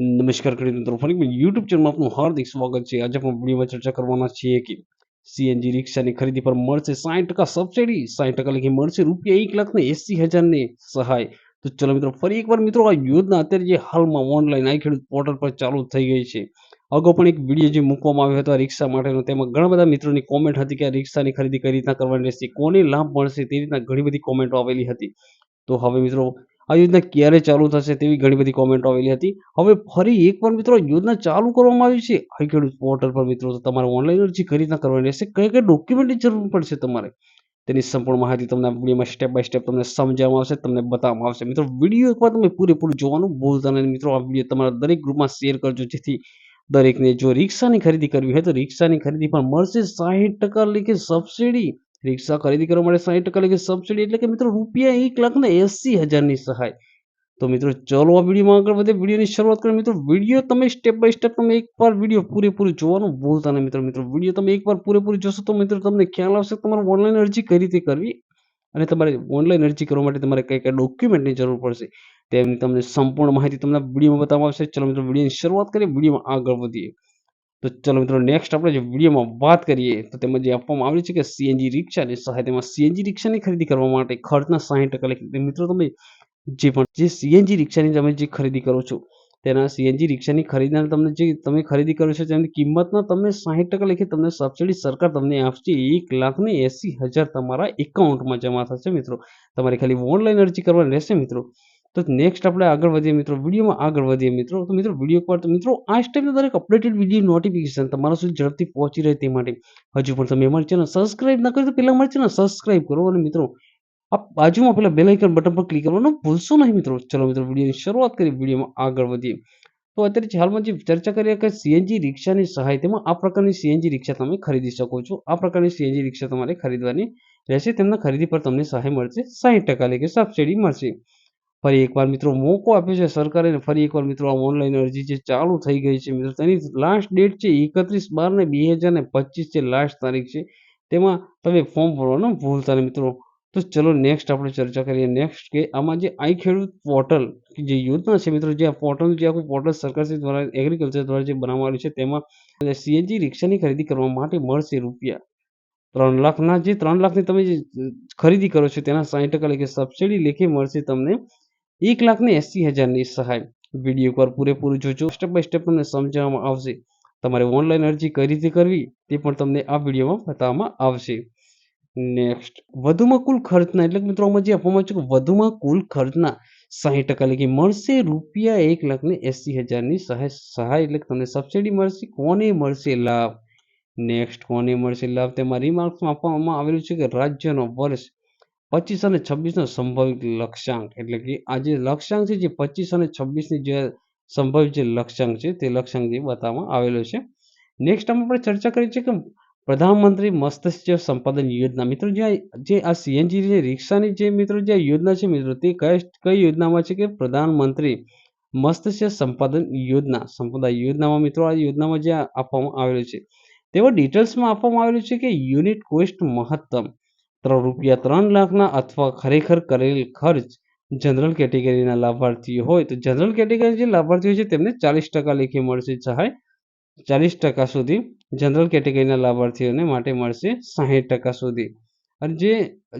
નમસ્કાર ખેડૂત મિત્રો ફરી યુટ્યુબ ચેનલમાં આપનું હાર્દિક સ્વાગત છે. આજે આપણે વિડીયોમાં ચર્ચા કરવાના છીએ કે સીએનજી રિક્ષાની ખરીદી પર મળશે સાઠ ટકા સબસિડી સાઠ ટકા લખી મળશે રૂપિયા એક લાખને એસી હજારની સહાય. તો ચલો મિત્રો, ફરી એકવાર મિત્રો, આ યોજના અત્યારે જે હાલમાં ઓનલાઈન આઈ ખેડૂત પોર્ટલ પર ચાલુ થઈ ગઈ છે. અગાઉ પણ એક વીડિયો જે મૂકવામાં આવ્યો હતો આ રિક્ષા માટેનો, તેમાં ઘણા બધા મિત્રોની કોમેન્ટ હતી કે આ રિક્ષાની ખરીદી કઈ રીતના કરવાની રહેશે, કોને લાભ મળશે તે રીતના ઘણી બધી કોમેન્ટો આવેલી હતી. તો હવે મિત્રો આ યોજના ક્યારે ચાલુ થશે તેવી ઘણી બધી કોમેન્ટો આવેલી હતી. હવે ફરી એકવાર મિત્રો યોજના ચાલુ કરવામાં આવી છે. ખેડૂત પોર્ટલ પર મિત્રો તમારે ઓનલાઈન અરજી રીતના કરવાની રહેશે, કઈ કઈ ડોક્યુમેન્ટની જરૂર પડશે તમારે? તેની સંપૂર્ણ માહિતી તમને વિડીયોમાં સ્ટેપ બાય સ્ટેપ તમને સમજાવવામાં આવશે, તમને બતાવવામાં આવશે. મિત્રો, વીડિયો એકવાર તમે પૂરેપૂરું જોવાનું ભૂલતા નહીં. મિત્રો, આ વીડિયો તમારા દરેક ગ્રુપમાં શેર કરજો, જેથી દરેકને જો રિક્ષાની ખરીદી કરવી હોય તો રિક્ષાની ખરીદી પણ મળશે. સાહીઠ ટકા લેખે સબસિડી રિક્ષા ખરીદી કરવા માટે સાહીઠ ટકા લેખે સબસિડી એટલે કે મિત્રો રૂપિયા એક લાખ ને એસી હજારની સહાય. તો મિત્રો ચલો આ વિડીયોમાં આગળ વધે વિડીયોની શરૂઆત કરીએ. મિત્રો વીડિયો તમે સ્ટેપ બાય સ્ટેપ તમે એકવાર વીડિયો પૂરેપૂરું જોવાનું ભૂલતા નહીં મિત્રો. મિત્રો વીડિયો તમે એકવાર પૂરેપૂરું જોશો તો મિત્રો તમને ખ્યાલ આવશે તમારે ઓનલાઈન અરજી કઈ રીતે કરવી અને તમારે ઓનલાઈન અરજી કરવા માટે તમારે કઈ કઈ ડોક્યુમેન્ટની જરૂર પડશે. તેમની તમને સંપૂર્ણ માહિતી તમને વિડીયોમાં બતાવવામાં આવશે. ચલો મિત્રો વિડીયોની શરૂઆત કરીએ. વિડીયોમાં આગળ વધીએ. તો ચલો મિત્રો નેક્સ્ટ આપણે જે વિડીયોમાં વાત કરીએ, તો તેમાં જે આપવામાં આવ્યું છે કે સીએનજી રિક્ષાની સહાય સીએનજી રિક્ષાની ખરીદી કરવા માટે ખર્ચના સાહીઠ ટકા મિત્રો, તમે જે પણ, જે સીએનજી રિક્ષાની તમે જે ખરીદી કરો છો, તેના સીએનજી રિક્ષાની ખરીદના તમને જે તમે ખરીદી કરો છો, તેની કિંમતના તમને સાહીઠ ટકા લખી તમને સબસિડી સરકાર તમને આપશે. એક લાખ ને એસી હજાર તમારા એકાઉન્ટમાં જમા થશે મિત્રો. તમારે ખાલી ઓનલાઈન અરજી કરવાની રહેશે મિત્રો. તો નેક્સ્ટ આપણે આગળ વધીએ મિત્રો, વિડીયોમાં આગળ વધીએ મિત્રો. તો મિત્રો, વીડિયો પર તો મિત્રો, આ સ્ટેપના દરેક અપડેટેડ વીડિયો નોટિફિકેશન તમારા સુધી ઝડપથી પહોંચી રહે તે માટે. હજુ પણ તમે અમારી ચેનલ સબસ્ક્રાઇબ ના કરી તો પહેલાં અમારી ચેનલ સબસ્ક્રાઇબ કરો અને મિત્રો આ બાજુમાં પેલા બેલાઇકન બટન પર ક્લિક કરવાનું ભૂલશો નહીં મિત્રો. ચલો મિત્રો, વિડીયોની શરૂઆત કરી વિડીયોમાં આગળ વધીએ. તો અત્યારે હાલમાં જે ચર્ચા કરીએ કે સીએનજી રિક્ષાની સહાય તેમાં આ પ્રકારની સીએનજી રિક્ષા તમે ખરીદી શકો છો. આ પ્રકારની સીએનજી રિક્ષા તમારે ખરીદવાની રહેશે. તેમના ખરીદી પર તમને સહાય મળશે, સાહીઠ ટકા કે સબસિડી મળશે. ફરી એકવાર મિત્રો મોકો આપ્યો છે સરકારે ફરી એકવાર મિત્રો આ ઓનલાઈન અરજી જે ચાલુ થઈ ગઈ છે મિત્રો, તેની લાસ્ટ ડેટ છે એકત્રીસ બાર ને બે હજાર ને પચીસ છે લાસ્ટ તારીખ છે, તેમાં તમે ફોર્મ ભરવાનું ભૂલતા નહીં મિત્રો. તો ચલો નેક્સ્ટ આપણે ચર્ચા કરીએ. નેક્સ્ટ કે આમાં જે આઈ ખેડૂત પોર્ટલ જે યોજના છે મિત્રો, જે આ પોર્ટલ જે આખું પોર્ટલ સરકાર દ્વારા એગ્રીકલ્ચર દ્વારા જે બનાવવામાં છે, તેમાં સીએનજી રિક્ષાની ખરીદી કરવા માટે મળશે રૂપિયા ત્રણ લાખના, જે ત્રણ લાખની તમે જે ખરીદી કરો છો તેના સાઠ ટકા લેખે સબસિડી લેખે મળશે તમને એક લાખ ને એસી હજારની સહાય. વીડિયો પર પૂરેપૂરું જોજો. સ્ટેપ બાય સ્ટેપ તમને સમજાવવામાં આવશે. તમારે ઓનલાઈન અરજી કઈ રીતે કરવી તે પણ તમને આ વિડીયોમાં બતાવવામાં આવશે. નેક્સ્ટ વધુમાં કુલ ખર્ચના, એટલે મિત્રો આમાં જે આપવામાં છે કે વધુમાં કુલ ખર્ચના સાહીઠ ટકા લખી મળશે રૂપિયા એક લાખ ને એસી હજારની સહાય સહાય, એટલે તમને સબસિડી મળશે. કોને મળશે લાભ? નેક્સ્ટ કોને મળશે લાભ? તેમાં રિમાર્ક્સમાં આપવામાં આવેલું છે કે રાજ્યનો વર્ષ પચીસ અને છવ્વીસનો સંભવિત લક્ષ્યાંક. એટલે કે આ જે લક્ષ્યાંક છે, જે પચીસ અને છવ્વીસની જે સંભવિત જે લક્ષ્યાંક છે, તે લક્ષ્યાંક જે બતાવવામાં આવેલો છે. નેક્સ્ટ આપણે ચર્ચા કરી છે કે પ્રધાનમંત્રી મત્સ્ય સંપાદન યોજના. મિત્રો, જે જે આ સીએનજી જે રિક્ષાની જે મિત્રો, જે યોજના છે મિત્રો, તે કઈ કઈ યોજનામાં છે કે પ્રધાનમંત્રી મત્સ્ય સંપાદન યોજના? સંપદા યોજનામાં મિત્રો, આ યોજનામાં જે આપવામાં આવેલું છે. તેવા ડિટેલ્સમાં આપવામાં આવેલું છે કે યુનિટ કોસ્ટ મહત્તમ. ત્રણ રૂપિયા ત્રણ લાખના અથવા ખરેખર કરેલ ખર્ચ જનરલ કેટેગરીના લાભાર્થીઓ હોય તો જનરલ કેટેગરી જે લાભાર્થીઓ છે તેમને ચાલીસ ટકા લેખે મળશે સહાય ચાલીસ ટકા સુધી જનરલ કેટેગરીના લાભાર્થીઓને માટે મળશે સાહીઠ ટકા સુધી. અને જે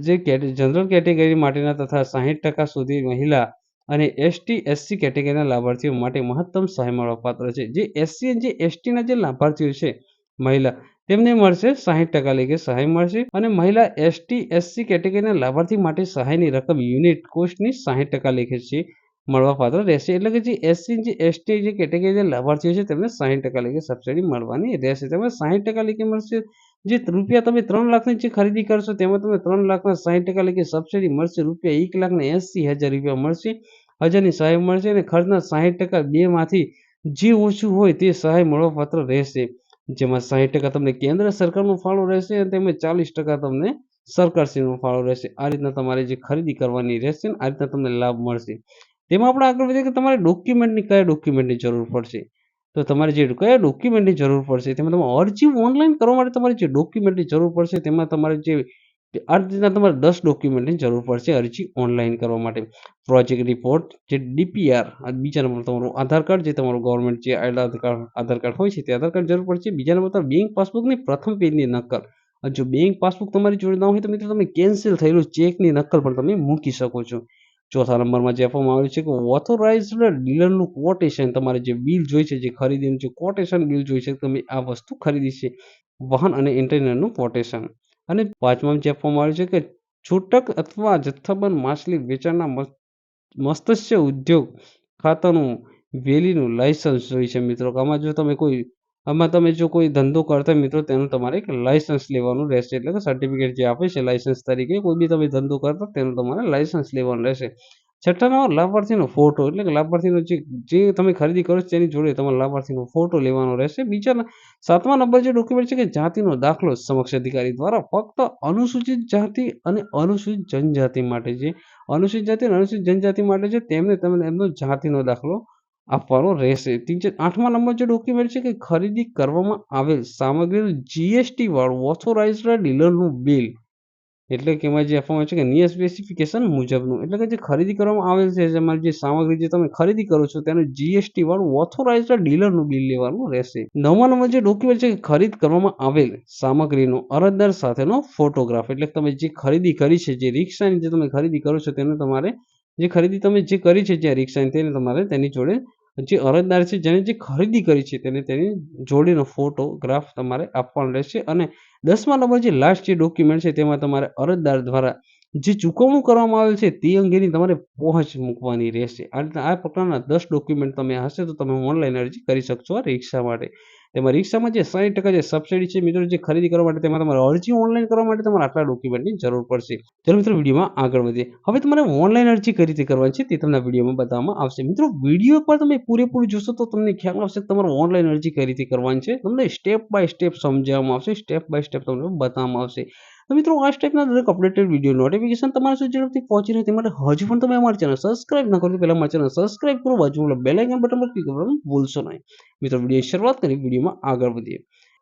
જે જનરલ કેટેગરી માટેના તથા સાહીઠ ટકા સુધી મહિલા અને એસટી એસસી કેટેગરીના લાભાર્થીઓ માટે મહત્તમ સહાય મળવાપાત્ર છે. જે એસસી અને જે એસટીના જે લાભાર્થીઓ છે, મહિલા તેમને મળશે સાહીઠ ટકા લેખે સહાય મળશે અને મહિલા એસટી, એસસી કેટેગરીના લાભાર્થી માટે સહાયની રકમ યુનિટ કોસ્ટની સાહીઠ ટકા લેખે છે, મળવાપાત્ર રહેશે. એટલે કે જે એસસી જે એસટી જે કેટેગરી જે લાભાર્થીઓ છે તેમને સાહીઠ ટકા લેખે સબસિડી મળવાની રહેશે. તેમાં સાહીઠ ટકા લેખે મળશે, જે રૂપિયા તમે ત્રણ લાખની જે ખરીદી કરશો તેમાં તમે ત્રણ લાખના સાહીઠ ટકા લેખે સબસિડી મળશે, રૂપિયા એક લાખને એસી હજાર રૂપિયા મળશે, હજારની સહાય મળશે અને ખર્ચના સાહીઠ ટકા બેમાંથી જે ઓછું હોય તે સહાય મળવાપાત્ર રહેશે. જેમાં સાહીઠ ટકા તમને કેન્દ્ર સરકારનો ફાળો રહેશે અને તેમાં ચાલીસ ટકા તમને સરકારશ્રીનો ફાળો રહેશે. આ રીતના તમારે જે ખરીદી કરવાની રહેશે આ રીતના તમને લાભ મળશે. તેમાં આપણે આગળ વધીએ કે તમારે ડોક્યુમેન્ટની કયા ડોક્યુમેન્ટની જરૂર પડશે? તો તમારે જે કયા ડોક્યુમેન્ટની જરૂર પડશે? તેમાં તમારે અરજી ઓનલાઈન કરવા માટે તમારે જે ડોક્યુમેન્ટની જરૂર પડશે, તેમાં તમારે જે આ રીતના તમારે દસ ડોક્યુમેન્ટની જરૂર પડશે અરજી ઓનલાઈન કરવા માટે. પ્રોજેક્ટ રિપોર્ટ જે ડીપીઆર બીજા નંબર તમારું આધાર કાર્ડ, જે તમારું ગવર્મેન્ટ જે આધાર કાર્ડ આધાર કાર્ડ હોય છે તે આધાર કાર્ડ જરૂર પડશે. બીજા નંબર તમારે બેંક પાસબુકની પ્રથમ પેજની નકલ. જો બેંક પાસબુક તમારી જોડે ના હોય તો મિત્રો તમે કેન્સલ થયેલું ચેકની નકલ પણ તમે મૂકી શકો છો. ચોથા નંબરમાં જે આપવામાં આવ્યું છે કે ઓથોરાઇઝડ ડીલરનું કોટેશન તમારે જે બિલ જોઈ છે, જે ખરીદીનું જે કોટેશન બિલ જોઈ છે, તમે આ વસ્તુ ખરીદી છે. વાહન અને ઇન્ટરનેટનું કોટેશન અને પાંચમાં ચેપવામાં આવ્યું છે કે છૂટક અથવા જથ્થાબંધ માછલી વેચાણના મત્સ્ય ઉદ્યોગ ખાતાનું વેલીનું લાયસન્સ જોઈ છે મિત્રો. આમાં જો તમે કોઈ, આમાં તમે જો કોઈ ધંધો કરતા મિત્રો, તેનું તમારે એક લાયસન્સ લેવાનું રહેશે. એટલે કે સર્ટિફિકેટ જે આપે છે લાયસન્સ તરીકે, કોઈ બી તમે ધંધો કરતા તેનું તમારે લાયસન્સ લેવાનું રહેશે. છઠ્ઠા નંબર લાભાર્થીનો ફોટો એટલે કે લાભાર્થીનો જે જે તમે ખરીદી કરો છો તેની જોડે તમારે લાભાર્થીનો ફોટો લેવાનો રહેશે. બીજા સાતમા નંબર જે ડોક્યુમેન્ટ છે કે જાતિનો દાખલો સમક્ષ અધિકારી દ્વારા ફક્ત અનુસૂચિત જાતિ અને અનુસૂચિત જનજાતિ માટે છે અનુસૂચિત જાતિ અને અનુસૂચિત જનજાતિ માટે છે તેમને તમે એમનો જાતિનો દાખલો આપવાનો રહેશે. ત્રીજા આઠમા નંબર જે ડોક્યુમેન્ટ છે કે ખરીદી કરવામાં આવેલ સામગ્રીનું જીએસટી વાળું ઓથોરાઇઝડ ડીલરનું બિલ એટલે કે જે આપવામાં આવે છે કે નિયર સ્પેસિફિકેશન મુજબનું. એટલે કે જે ખરીદી કરવામાં આવેલ છે તમારી જે સામગ્રી જે તમે ખરીદી કરો છો, તેનું જીએસટી વાળું ઓથોરાઇઝડ ડીલરનું બિલ લેવાનું રહેશે. નવમા નંબર જે ડોક્યુમેન્ટ છે ખરીદ કરવામાં આવેલ સામગ્રીનો અરજદાર સાથેનો ફોટોગ્રાફ એટલે તમે જે ખરીદી કરી છે, જે રિક્ષાની જે તમે ખરીદી કરો છો, તેને તમારે જે ખરીદી તમે જે કરી છે, જે રિક્ષાની તેને તમારે તેની જોડે જે અરજદાર છે જેને જે ખરીદી કરી છે તેને તેની જોડીનો ફોટોગ્રાફ તમારે આપવાનો રહેશે અને દસમા નંબર જે લાસ્ટ જે ડોક્યુમેન્ટ છે તેમાં તમારે અરજદાર દ્વારા જે ચૂકવણું કરવામાં આવેલ છે તે અંગેની તમારે પહોંચ મૂકવાની રહેશે. આ રીતના આ પ્રકારના દસ ડોક્યુમેન્ટ તમે હશે તો તમે ઓનલાઈન અરજી કરી શકશો આ રિક્ષા માટે. તેમાં રિક્ષામાં જે સાઠ ટકા જે સબસિડી છે, મિત્રો, જે ખરીદી કરવા માટે તેમાં તમારે અરજી ઓનલાઈન કરવા માટે તમારે આટલા ડોક્યુમેન્ટની જરૂર પડશે. ચાલો મિત્રો, વિડીયોમાં આગળ વધીએ. હવે તમારે ઓનલાઈન અરજી કઈ રીતે કરવાની છે, તે તમને વિડીયોમાં બતાવવામાં આવશે. મિત્રો, વીડિયો પર તમે પૂરેપૂરું જોશો તો તમને ખ્યાલ આવશે તમારે ઓનલાઈન અરજી કઈ રીતે કરવાની છે. તમને સ્ટેપ બાય સ્ટેપ સમજાવવામાં આવશે સ્ટેપ બાય સ્ટેપ તમને બતાવવામાં આવશે. તો મિત્રો આ ટાઈપના દરેક અપડેટેડ વીડિયો નોટિફિકેશન તમારા સુધી ઝડપથી પહોંચી રહે તે માટે હજુ પણ તમે અમારી ચેનલ સબસ્ક્રાઇબ ન કરો પહેલાં અમારી ચેનલ સબસ્ક્રાઇબ કરો. બાજુમાં બેલ આઇકન બટન પર ક્લિક કરવાનું ભૂલશો નહીં. મિત્રો વીડિયો શરૂઆત કરી, વિડીયોમાં આગળ વધીએ.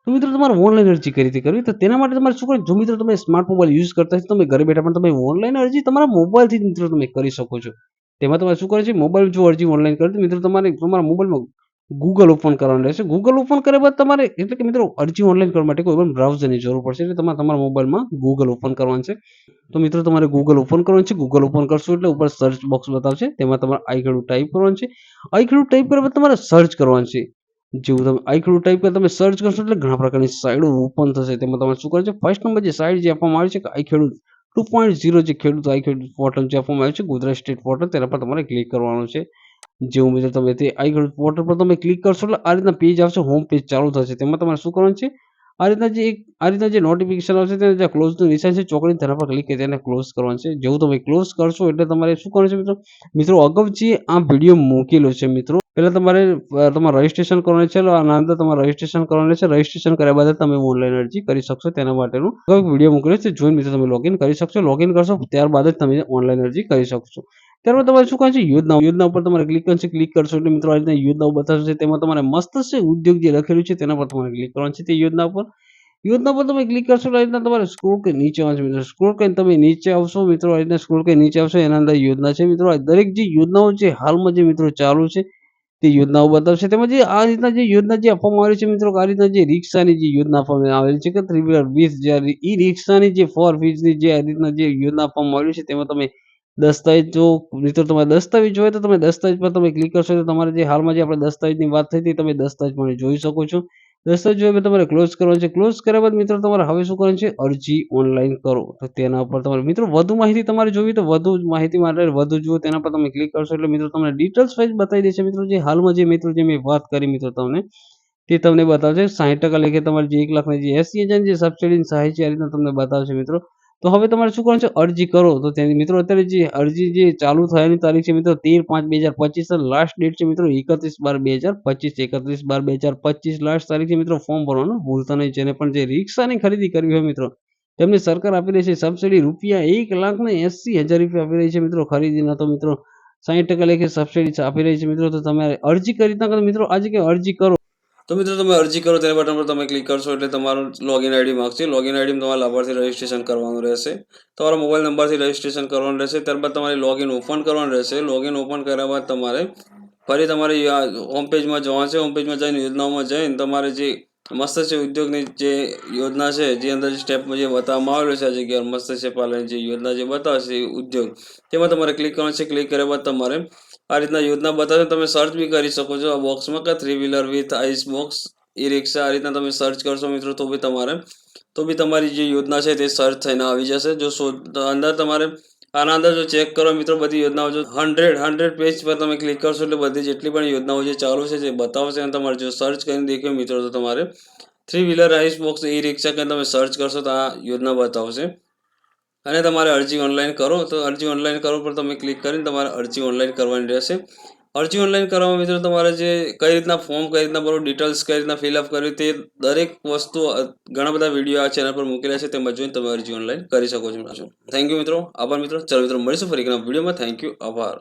તો મિત્રો, તમારે ઓનલાઈન અરજી કઈ રીતે કરવી? તો તેના માટે તમારે શું કરવું? જો મિત્રો, તમે સ્માર્ટ મોબાઈલ યુઝ કરતા હોય તમે ઘરે બેઠા પણ તમે ઓનલાઈન અરજી તમારા મોબાઈલથી મિત્રો તમે કરી શકો છો. તેમાં તમારે શું કરે છે? મોબાઈલ જો અરજી ઓનલાઈન કરતી મિત્રો, તમારે તમારા મોબાઈલમાં ગૂગલ ઓપન કરવાનું રહેશે. ગૂગલ ઓપન કર્યા બાદ તમારે, એટલે કે મિત્રો, અરજી ઓનલાઈન કરવા માટે કોઈ પણ બ્રાઉઝરની જરૂર પડશે, એટલે તમારે તમારા મોબાઈલમાં ગૂગલ ઓપન કરવાનું છે. તો મિત્રો, તમારે ગૂગલ ઓપન કરવાનું છે. ગૂગલ ઓપન કરશો એટલે ઉપર સર્ચ બોક્સ બતાવશે. તેમાં તમારે આઈખેડું ટાઈપ કરવાનું છે. આઈખેડું ટાઈપ કર્યા બાદ તમારે સર્ચ કરવાનું છે. જેવું તમે આઈખેડું ટાઈપ કરી તમે સર્ચ કરશો એટલે ઘણા પ્રકારની સાઇડો ઓપન થશે. તેમાં તમારે શું કરવાનું છે? ફર્સ્ટ નંબર જે સાઇડ જે આપવામાં આવી છે, કે આઈખેડું ટુ પોઈન્ટ ઝીરો જે ખેડૂત આઈ ખેડૂત પોર્ટલ જે આપવામાં આવ્યું છે, ગુજરાત સ્ટેટ પોર્ટલ તેના પર તમારે ક્લિક કરવાનું છે. જેવું મિત્રો તમે તે આવી ગયું. પોર્ટલ પર તમે ક્લિક કરશો એટલે આ રીતના પેજ આવશે હોમ પેજ ચાલુ થશે. તેમાં તમારે શું કરવાનું છે? આ રીતના જે આ રીતના જે નોટિફિકેશન આવશે તેને જે ક્લોઝનું નિશાન છે ચોકડી તેના પર ક્લિક કરી તેને ક્લોઝ કરવાનું છે. જેવું તમે ક્લોઝ કરશો એટલે તમારે શું કરવાનું છે મિત્રો? મિત્રો, અગાઉ જે આ વીડિયો મૂકેલો છે મિત્રો, પહેલાં તમારે તમારે રજિસ્ટ્રેશન કરવાનું છે આના અંદર તમારે રજિસ્ટ્રેશન કરવાનું છે. રજિસ્ટ્રેશન કર્યા બાદ તમે ઓનલાઈન અરજી કરી શકશો તેના માટેનું. વીડિયો મોકલ્યો છે, જોઈને મિત્રો તમે લોગિન કરી શકશો. લોગિન કરશો, ત્યારબાદ જ તમે ઓનલાઈન અરજી કરી શકશો. ત્યારબાદ તમારે શું કહે છે? યોજના યોજના ઉપર તમારે ક્લિક કરશે ક્લિક કરશો એટલે મિત્રો આ રીતના યોજનાઓ બતાવશે તેમાં તમારે મસ્ત છે ઉદ્યોગ જે લખેલું છે તેના પર તમારે ક્લિક કરવાનું છે તે યોજના ઉપર. યોજના પર તમે ક્લિક કરશો આ રીતના તમારે સ્ક્રોલ કરી નીચે આવશે મિત્રો. સ્ક્રોલ કરીને તમે નીચે આવશો મિત્રો. આ રીતના સ્ક્રોલ કરી નીચે આવશો. એના અંદર યોજના છે મિત્રો. દરેક જે યોજનાઓ છે હાલમાં જે મિત્રો ચાલુ છે તે યોજનાઓ બતાવશે. તેમાં જે આ રીતના જે યોજના જે આપવામાં આવી છે મિત્રો, આ રીતના જે રિક્ષાની જે યોજના આપવામાં આવેલી છે કે થ્રી વ્હીલર વીસ હજાર, ઈ રિક્ષાની જે ફોર ફીસની જે આ રીતના જે યોજના આપવામાં આવી છે તેમાં તમે દસ્તાવેજ મિત્રો તમારે દસ્તાવેજ જોઈએ તો તમે દસ્તાવેજ પર તમે ક્લિક કરશો તો તમારે જે હાલમાં જે આપણે દસ્તાવેજની વાત થઈ હતી તમે દસ્તાવેજ પણ જોઈ શકો છો. દસ્તાવેજ જોઈએ તમારે ક્લોઝ કરવાનું છે. ક્લોઝ કર્યા બાદ મિત્રો તમારે હવે શું કરવાનું છે? અરજી ઓનલાઈન કરો. તો તેના ઉપર તમારે મિત્રો વધુ માહિતી તમારે જોવી તો વધુ માહિતી માટે વધુ જુઓ. તેના પર તમે ક્લિક કરશો એટલે મિત્રો તમને ડિટેલ્સ વાઇઝ બતાવી દેશે મિત્રો જે હાલમાં જે મિત્રો જે મેં વાત કરી મિત્રો તમને, તે તમને બતાવશે. સાઠ ટકા લેખે તમારી જે એક લાખની જે એસી જે સબસિડીની સહાય છે, આ રીતના તમને બતાવશે મિત્રો. તો હવે તમારે શું કરવાનું છે? અરજી કરો. તો તેની મિત્રો, અત્યારે જે અરજી જે ચાલુ થયાની તારીખ છે મિત્રો, તેર પાંચ બે હજાર પચીસ લાસ્ટ ડેટ છે મિત્રો, એકત્રીસ બાર બે હજાર પચીસ. એકત્રીસ બાર બે હજાર પચીસ લાસ્ટ તારીખ છે મિત્રો ફોર્મ ભરવાનું. ભૂલતા નહીં. જેને પણ જે રિક્ષાની ખરીદી કરવી હોય મિત્રો, તેમને સરકાર આપી રહી છે સબસિડી રૂપિયા એક લાખ ને એસી હજાર રૂપિયા આપી રહી છે મિત્રો ખરીદીના. તો મિત્રો સાઠ ટકા લેખે સબસિડી આપી રહી છે મિત્રો. તો તમે અરજી કરી મિત્રો, આજે કે અરજી કરો. તો મિત્રો તમે અરજી કરો તેના બટન પર તમે ક્લિક કરશો એટલે તમારું લોગિન આઈડી માગશે. લોગિન આઈડીમાં તમારે લાભાર્થી રજિસ્ટ્રેશન કરવાનું રહેશે. તમારા મોબાઈલ નંબરથી રજિસ્ટ્રેશન કરવાનું રહેશે. ત્યારબાદ તમારે લોગિન ઓપન કરવાનું રહેશે. લોગિન ઓપન કર્યા બાદ તમારે ફરી તમારે હોમ પેજમાં જવાનું છે. હોમ પેજમાં જઈને યોજનાઓમાં જઈને તમારે જે મત્સ્ય ઉદ્યોગની જે યોજના છે, જે અંદર સ્ટેપમાં જે બતાવવામાં આવેલું છે આ જગ્યાએ મત્સ્ય પાલન જે યોજના જે બતાવશે ઉદ્યોગ, તેમાં તમારે ક્લિક કરવાનું છે. ક્લિક કર્યા બાદ તમારે આ રીતના યોજના બતાવે તમે સર્ચ બી કરી શકો છો. આ બોક્સમાં કે three wheeler with ice box e rickshaw આ રીતના તમે સર્ચ કરશો મિત્રો તો બી તમારે, તો બી તમારી જે યોજના છે તે સર્ચ થઈને આવી જશે. જો અંદર તમારે, આના અંદર જો ચેક કરો મિત્રો બધી યોજનાઓ, જો હંડ્રેડ હંડ્રેડ પેજ પર તમે ક્લિક કરશો એટલે બધી જેટલી પણ યોજનાઓ જે ચાલુ છે જે બતાવશે અને તમારે જો સર્ચ કરીને દેખ્યો મિત્રો તો તમારે three wheeler ice box e rickshaw કરીને તમે સર્ચ કરશો તો આ યોજના બતાવશે. અને તમારે અરજી ઓનલાઈન કરો, તો અરજી ઓનલાઈન કરો પર તમે ક્લિક કરીને તમારે અરજી ઓનલાઈન કરવાની રહેશે. અરજી ઓનલાઈન કરવામાં મિત્રો, તમારે જે કઈ રીતના ફોર્મ કઈ રીતના ભરો ડિટેલ્સ કઈ રીતના ફિલઅપ કરવી તે દરેક વસ્તુ ઘણા બધા વીડિયો આ ચેનલ પર મૂકેલા છે, તેમાં જોઈને તમે અરજી ઓનલાઈન કરી શકો છો થેન્ક યુ મિત્રો. આભાર, મિત્રો. ચાલો, મિત્રો, મળીશું ફરી વિડીયોમાં થેન્ક યુ આભાર.